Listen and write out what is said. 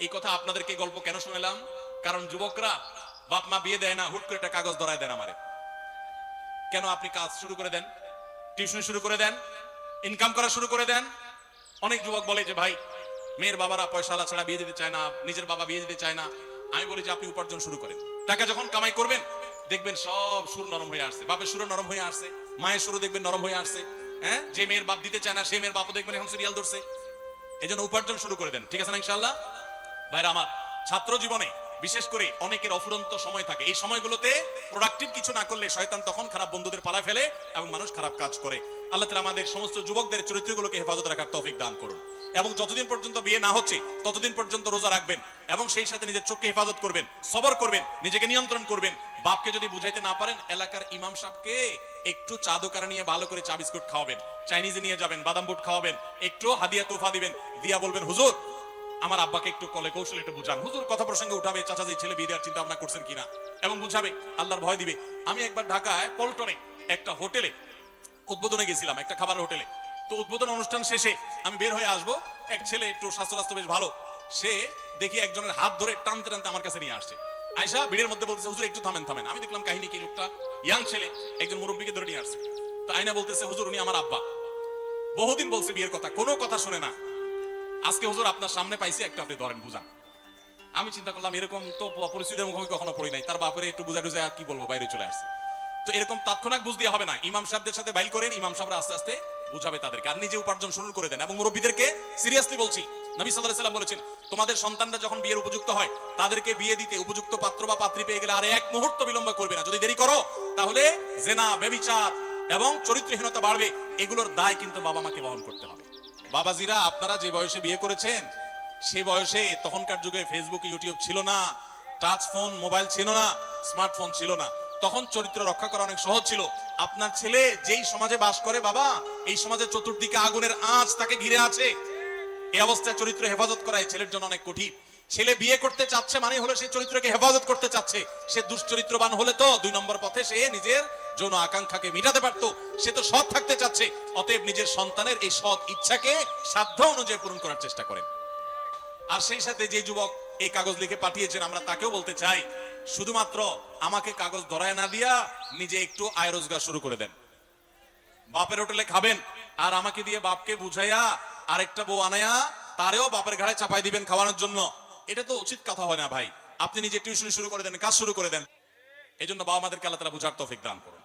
এই কথা আপনাদেরকে গল্প কেন শোনালাম? কারণ যুবকরা বাপ মা বিয়ে দেয় না, হুট করে একটা কাগজ ধরায় দেন আমারে। কেন আপনি কাজ শুরু করে দেন? টিউশন শুরু করে দেন? ইনকাম করা শুরু করে দেন? অনেক যুবক বলে যে, ভাই, মেয়ের বাবারা পয়সালা ছাড়া বিয়ে দিতে চায় না, নিজের বাবা বিয়ে দিতে চায় না। আমি বলি যে, আপনি উপার্জন শুরু করেন। টাকা যখন কামাই করবেন, দেখবেন সব সুর নরম হয়ে আসছে। বাপের সুর নরম হয়ে আসছে, মায়ের সুরও দেখবেন নরম হয়ে আসছে। হ্যাঁ? যে মেয়ের বাপ দিতে চায় না সেই মেয়ের বাপও দেখবেন এখন সিরিয়াল ধরছে। এই জন্য উপার্জন শুরু করে দেন। ঠিক আছে না ইনশাল্লাহ ভাইরা, আমার ছাত্র জীবনে, বিশেষ করে অনেকের অফুরন্ত সময় থাকে। এই সময়গুলোতে প্রোডাক্টিভ কিছু না করলে শয়তান তখন খারাপ বন্ধুদের পালায় ফেলে এবং মানুষ খারাপ কাজ করে। আল্লাহ তাআলা আমাদের সমস্ত যুবকদের চরিত্রগুলোকে হেফাজত রাখার তৌফিক দান করুন। এবং যতদিন পর্যন্ত বিয়ে না হচ্ছে, ততদিন পর্যন্ত রোজা রাখবেন এবং সেই সাথে নিজের চোখকে হেফাজত করবেন, সবর করবেন, নিজেকে নিয়ন্ত্রণ করবেন। বাপকে যদি বুঝাইতে না পারেন, এলাকার ইমাম সাহেবকে একটু চা দোকানে নিয়ে ভালো করে চা বিস্কুট খাওয়াবেন। চাইনিজে নিয়ে যাবেন, বাদাম বুট খাওয়াবেন, একটু হাদিয়া তোফা দিবেন। দিয়া বলবেন, হুজুর আমার আব্বাকে একটু কলে কৌশল একটু বুঝান। হুজুর কথা প্রসঙ্গে উঠাবে চাচা যে ছেলে বিয়ে দেওয়ার চিন্তা ভাবনা করছেন কিনা? এবং বুঝাবে, আল্লাহর ভয় দিবে। আমি একবার ঢাকায় পল্টনে একটা হোটেলে উদ্বোধনে গেছিলাম, একটা খাবার হোটেলে। তো উদ্বোধন অনুষ্ঠান শেষে আমি বের হয়ে আসব। এক ছেলে একটু স্বাস্থ্য স্বাস্থ্য বেশ ভালো। সে দেখি একজনের হাত ধরে টানতে টানতে আমার কাছে নিয়ে আসছে। আয়সা ভিড়ের মধ্যে বলতেছে, হুজুর, একটু থামেন থামেন। আমি দেখলাম কাহিনী কি, লোকটা ইয়াং ছেলে, একজন মুরব্বীকে ধরে নিয়ে আসছে। তো আয়না বলতেছে, হুজুর, উনি আমার আব্বা। বহুদিন বলছে বিয়ের কথা, কোনো কথা শুনে না। আজকে হুজুর আপনার সামনে পাইছি একটু আপনি ধরেন বুঝান আমি চিন্তা করলাম, এরকম তো পরিস্থিতির মুখোমুখি কখনো পড়ি নাই। তার বাপরে একটু বুঝা টুঝা আর কি বলব, বাইরে চলে আসছে। তো এরকম তাৎক্ষণিক বুঝ দিয়ে হবে না। ইমাম সাহেবদের সাথে বাইল করেন, ইমাম সাহেবরা আস্তে আস্তে বুঝাবে তাদেরকে। আর নিজে উপার্জন শুরু করে দেন। এবং মুরব্বীদেরকে সিরিয়াসলি বলছি, নবী আলাইহি সাল্লাম বলেছেন, তোমাদের সন্তানরা যখন বিয়ের উপযুক্ত হয়, তাদেরকে বিয়ে দিতে উপযুক্ত পাত্র বা পাত্রী পেয়ে গেলে আর এক মুহূর্ত বিলম্ব করবে না। যদি দেরি করো, তাহলে জেনা বেবিচার এবং চরিত্রহীনতা বাড়বে। এগুলোর দায় কিন্তু বাবা মাকে বহন করতে হবে। বাবাজিরা, আপনারা যে বয়সে বিয়ে করেছেন, সে বয়সে তখনকার যুগে ফেসবুক ইউটিউব ছিল না টাচ ফোন মোবাইল ছিল না স্মার্টফোন ছিল না। তখন চরিত্র রক্ষা করা অনেক সহজ ছিল। আপনার ছেলে যেই সমাজে বাস করে বাবা, এই সমাজের চতুর্দিকে আগুনের আঁচ তাকে ঘিরে আছে। এই অবস্থায় চরিত্র হেফাজত করা এই ছেলের জন্য অনেক কঠিন। ছেলে বিয়ে করতে চাচ্ছে মানে হলো সেই চরিত্রকে হেফাজত করতে চাচ্ছে। সে দুশ্চরিত্রবান হলে তো দুই নম্বর পথে সে নিজের যৌন আকাঙ্ক্ষাকে মিটাতে পারতো। সে তো সৎ থাকতে চাচ্ছে। অতএব নিজের সন্তানের এই সৎ ইচ্ছাকে সাধ্য অনুযায়ী পূরণ করার চেষ্টা করেন। আর সেই সাথে যে যুবক এই কাগজ লিখে পাঠিয়েছেন, আমরা তাকেও বলতে চাই, শুধুমাত্র আমাকে কাগজ ধরায় না দিয়া নিজে একটু আয় রোজগার শুরু করে দেন। বাপের হোটেলে খাবেন আর আমাকে দিয়ে বাপকে বুঝাইয়া আরেকটা বউ আনায়া তারেও বাপের ঘাড়ে চাপাই দিবেন খাওয়ানোর জন্য। এটা তো উচিত কথা হয় না ভাই। আপনি নিজে টিউশন শুরু করে দেন, কাজ শুরু করে দেন। এই জন্য বাবা মাদেরকে আল্লাহ তালা বুঝার তৌফিক দান করুন।